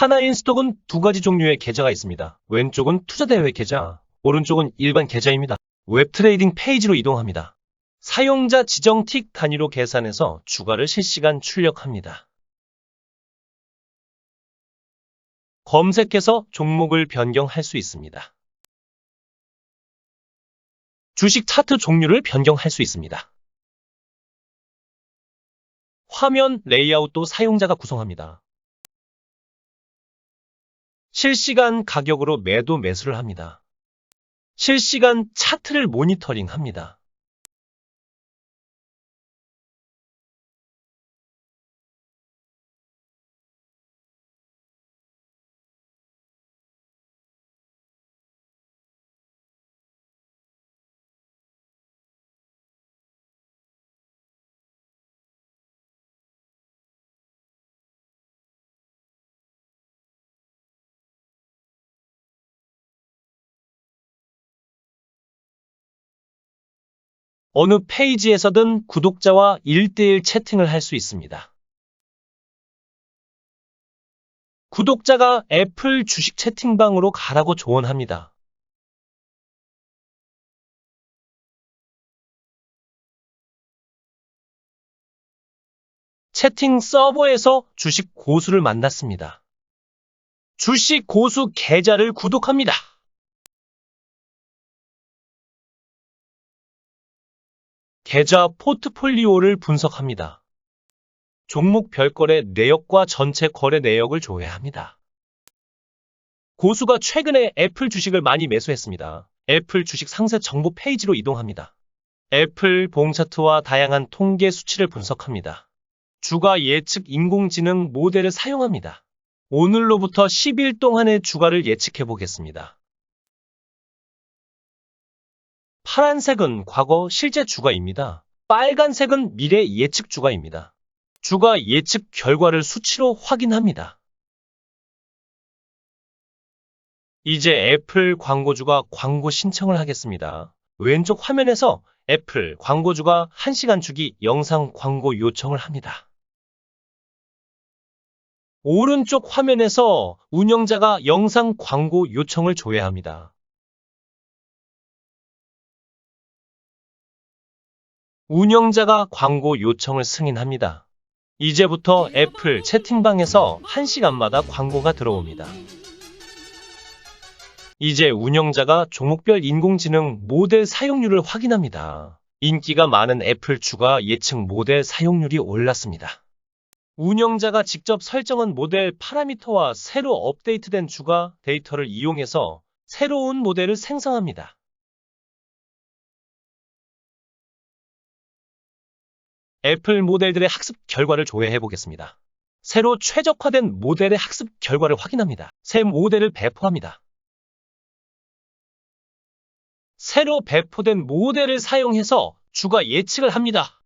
하나인 스톡은 두 가지 종류의 계좌가 있습니다. 왼쪽은 투자대회 계좌, 오른쪽은 일반 계좌입니다. 웹트레이딩 페이지로 이동합니다. 사용자 지정 틱 단위로 계산해서 주가를 실시간 출력합니다. 검색해서 종목을 변경할 수 있습니다. 주식 차트 종류를 변경할 수 있습니다. 화면 레이아웃도 사용자가 구성합니다. 실시간 가격으로 매도 매수를 합니다. 실시간 차트를 모니터링 합니다. 어느 페이지에서든 구독자와 1대1 채팅을 할 수 있습니다. 구독자가 애플 주식 채팅방으로 가라고 조언합니다. 채팅 서버에서 주식 고수를 만났습니다. 주식 고수 계좌를 구독합니다. 계좌 포트폴리오를 분석합니다. 종목 별 거래 내역과 전체 거래 내역을 조회합니다. 고수가 최근에 애플 주식을 많이 매수했습니다. 애플 주식 상세 정보 페이지로 이동합니다. 애플 봉차트와 다양한 통계 수치를 분석합니다. 주가 예측 인공지능 모델을 사용합니다. 오늘로부터 10일 동안의 주가를 예측해 보겠습니다. 파란색은 과거 실제 주가입니다. 빨간색은 미래 예측 주가입니다. 주가 예측 결과를 수치로 확인합니다. 이제 애플 광고주가 광고 신청을 하겠습니다. 왼쪽 화면에서 애플 광고주가 1시간 주기 영상 광고 요청을 합니다. 오른쪽 화면에서 운영자가 영상 광고 요청을 조회합니다. 운영자가 광고 요청을 승인합니다. 이제부터 애플 채팅방에서 1시간마다 광고가 들어옵니다. 이제 운영자가 종목별 인공지능 모델 사용률을 확인합니다. 인기가 많은 애플 주가 예측 모델 사용률이 올랐습니다. 운영자가 직접 설정한 모델 파라미터와 새로 업데이트된 주가 데이터를 이용해서 새로운 모델을 생성합니다. 애플 모델들의 학습 결과를 조회해 보겠습니다. 새로 최적화된 모델의 학습 결과를 확인합니다. 새 모델을 배포합니다. 새로 배포된 모델을 사용해서 주가 예측을 합니다.